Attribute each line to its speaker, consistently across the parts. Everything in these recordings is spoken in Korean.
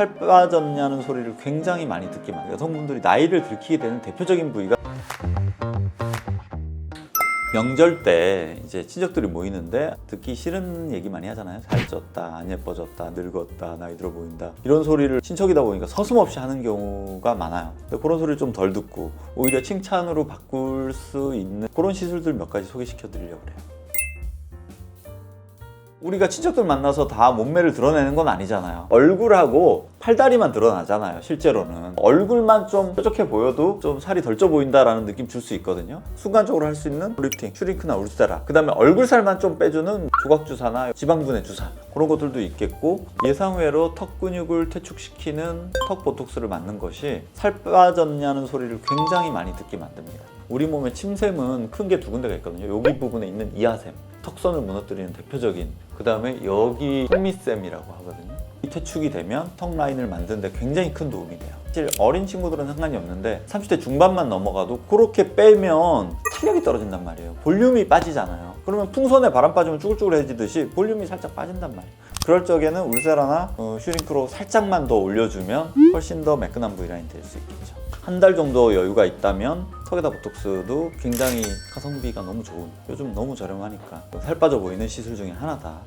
Speaker 1: 살 빠졌냐는 소리를 굉장히 많이 듣게 만요 여성분들이 나이를 들키게 되는 대표적인 부위가 명절 때 이제 친척들이 모이는데 듣기 싫은 얘기 많이 하잖아요. 살쪘다, 안 예뻐졌다, 늙었다, 나이 들어 보인다. 이런 소리를 친척이다 보니까 서슴없이 하는 경우가 많아요. 근데 그런 소리를 좀 덜 듣고 오히려 칭찬으로 바꿀 수 있는 그런 시술들 몇 가지 소개시켜 드리려고 그래요. 우리가 친척들 만나서 다 몸매를 드러내는 건 아니잖아요. 얼굴하고 팔다리만 드러나잖아요. 실제로는 얼굴만 좀 뾰족해 보여도 좀 살이 덜 쪄 보인다라는 느낌 줄 수 있거든요. 순간적으로 할 수 있는 리프팅, 슈링크나 울세라. 그다음에 얼굴 살만 좀 빼주는 조각 주사나 지방분해 주사 그런 것들도 있겠고 예상외로 턱 근육을 퇴축시키는 턱 보톡스를 맞는 것이 살 빠졌냐는 소리를 굉장히 많이 듣게 만듭니다. 우리 몸의 침샘은 큰 게 두 군데가 있거든요. 여기 부분에 있는 이하샘, 턱선을 무너뜨리는 대표적인 그 다음에 여기 현미샘이라고 하거든요. 이 퇴축이 되면 턱 라인을 만드는데 굉장히 큰 도움이 돼요. 사실 어린 친구들은 상관이 없는데 30대 중반만 넘어가도 그렇게 빼면 탄력이 떨어진단 말이에요. 볼륨이 빠지잖아요. 그러면 풍선에 바람 빠지면 쭈글쭈글해지듯이 볼륨이 살짝 빠진단 말이에요. 그럴 적에는 울세라나 어, 슈링크로 살짝만 더 올려주면 훨씬 더 매끈한 V라인 될 수 있겠죠. 한 달 정도 여유가 있다면 턱에다 보톡스도 굉장히 가성비가 너무 좋은 요즘 너무 저렴하니까 살 빠져 보이는 시술 중에 하나다.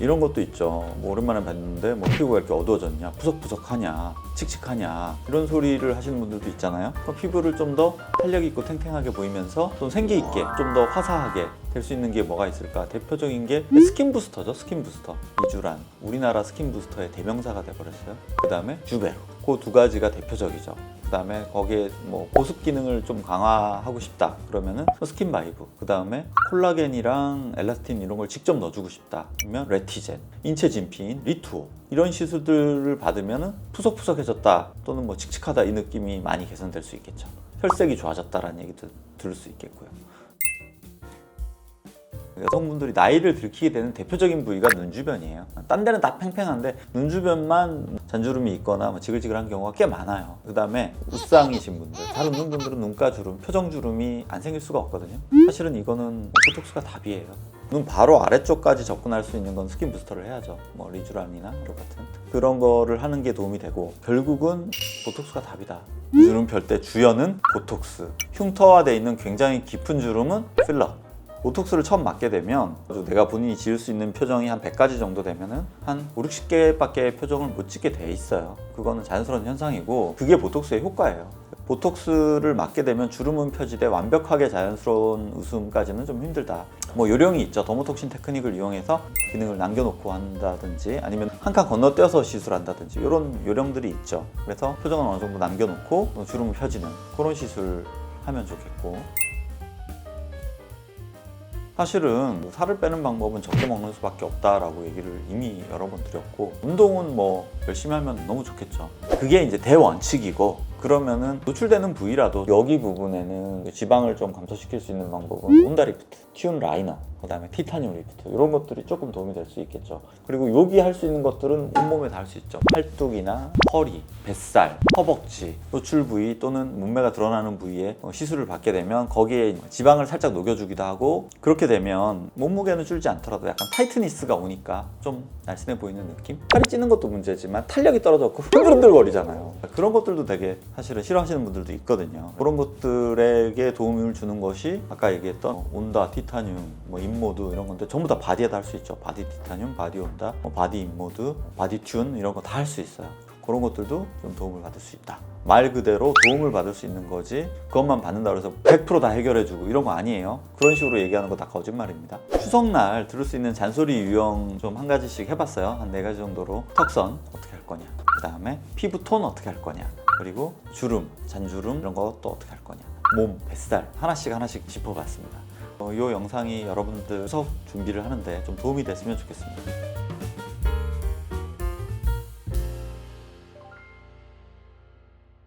Speaker 1: 이런 것도 있죠. 뭐 오랜만에 봤는데 뭐 피부가 이렇게 어두워졌냐, 푸석푸석하냐, 칙칙하냐 이런 소리를 하시는 분들도 있잖아요. 피부를 좀 더 탄력 있고 탱탱하게 보이면서 좀 생기 있게, 좀 더 화사하게 될 수 있는 게 뭐가 있을까? 대표적인 게 스킨 부스터죠. 스킨 부스터. 이주란 우리나라 스킨 부스터의 대명사가 돼버렸어요. 그 다음에 주베로. 그 두 가지가 대표적이죠. 그 다음에 거기에 뭐 보습 기능을 좀 강화하고 싶다 그러면은 스킨 바이브 그 다음에 콜라겐이랑 엘라스틴 이런 걸 직접 넣어주고 싶다 그러면 레티젠 인체 진피인 리투오 이런 시술들을 받으면은 푸석푸석해졌다 또는 뭐 칙칙하다 이 느낌이 많이 개선될 수 있겠죠 혈색이 좋아졌다라는 얘기도 들을 수 있겠고요 여성분들이 나이를 들키게 되는 대표적인 부위가 눈 주변이에요. 딴 데는 다 팽팽한데 눈 주변만 잔주름이 있거나 뭐 지글지글한 경우가 꽤 많아요. 그 다음에 우쌍이신 분들, 잘 웃는 분들은 눈가 주름, 표정 주름이 안 생길 수가 없거든요. 사실은 이거는 보톡스가 답이에요. 눈 바로 아래쪽까지 접근할 수 있는 건 스킨 부스터를 해야죠. 뭐 리쥬란이나 이런 같은 그런 거를 하는 게 도움이 되고 결국은 보톡스가 답이다. 주름 펼 때 주연은 보톡스, 흉터화돼 있는 굉장히 깊은 주름은 필러. 보톡스를 처음 맞게 되면 내가 본인이 지을 수 있는 표정이 한 100가지 정도 되면은 한 5, 60개밖에 표정을 못 짓게 돼 있어요. 그거는 자연스러운 현상이고 그게 보톡스의 효과예요. 보톡스를 맞게 되면 주름은 펴지되 완벽하게 자연스러운 웃음까지는 좀 힘들다. 뭐 요령이 있죠. 더모톡신 테크닉을 이용해서 기능을 남겨놓고 한다든지 아니면 한 칸 건너뛰어서 시술한다든지 이런 요령들이 있죠. 그래서 표정은 어느 정도 남겨놓고 주름을 펴지는 그런 시술 하면 좋겠고 사실은 뭐 살을 빼는 방법은 적게 먹는 수밖에 없다라고 얘기를 이미 여러 번 드렸고 운동은 뭐 열심히 하면 너무 좋겠죠. 그게 이제 대원칙이고 그러면은 노출되는 부위라도 여기 부분에는 지방을 좀 감소시킬 수 있는 방법은 온다 리프트, 튠 라이너, 그 다음에 티타늄 리프트 이런 것들이 조금 도움이 될 수 있겠죠. 그리고 여기 할 수 있는 것들은 온몸에 다 할 수 있죠. 팔뚝이나 허리, 뱃살, 허벅지, 노출 부위 또는 몸매가 드러나는 부위에 어, 시술을 받게 되면 거기에 지방을 살짝 녹여주기도 하고 그렇게 되면 몸무게는 줄지 않더라도 약간 타이트니스가 오니까 좀 날씬해 보이는 느낌? 살이 찌는 것도 문제지만 탄력이 떨어졌고 흔들흔들거리잖아요. 그런 것들도 되게 사실은 싫어하시는 분들도 있거든요. 그런 것들에게 도움을 주는 것이 아까 얘기했던 온다, 티타늄, 뭐 인모드 이런 건데 전부 다 바디에다 할 수 있죠. 바디 티타늄, 바디 온다, 뭐 바디 인모드, 바디 튠 이런 거 다 할 수 있어요. 그런 것들도 좀 도움을 받을 수 있다. 말 그대로 도움을 받을 수 있는 거지 그것만 받는다고 해서 100%다 해결해주고 이런 거 아니에요. 그런 식으로 얘기하는 거 다 거짓말입니다. 추석날 들을 수 있는 잔소리 유형 좀 한 가지씩 해봤어요. 한 네 가지 정도로 턱선 어떻게 할 거냐. 그 다음에 피부 톤 어떻게 할 거냐. 그리고 주름, 잔주름 이런 거 또 어떻게 할 거냐. 몸, 뱃살 하나씩 하나씩 짚어봤습니다. 어, 이 영상이 여러분들 수업 준비를 하는데 좀 도움이 됐으면 좋겠습니다.